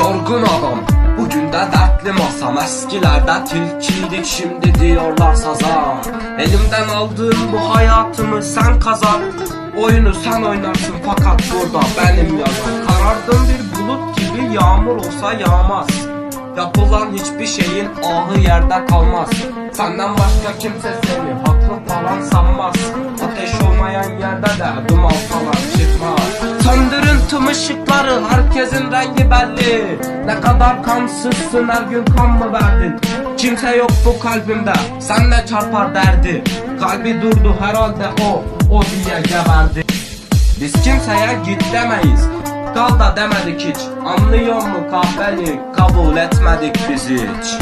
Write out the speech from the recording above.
Yorgun adam. Bugün de dertli masam. Eskilerde tilkiydik şimdi diyorlar sazan Elimden aldığın bu hayatımı sen kazan. Oyunu sen oynarsın fakat burada benim yazım Karardım bir bulut gibi yağmur olsa yağmaz. Yapılan hiçbir şeyin ahı yerde kalmaz. Senden başka kimse seni haklı falan sanmaz. Ateş olmayan yerde de duman falan Tüm ışıkları herkesin rengi belli. Ne kadar kansızsın her gün kan mı verdin? Kimse yok bu kalbimde sen de çarpar derdi? Kalbi durdu herhalde o o diye geberdi. Biz kimseye git demeyiz Kal da demedik hiç. Anlıyor mu kahveni? Kabul etmedik biz hiç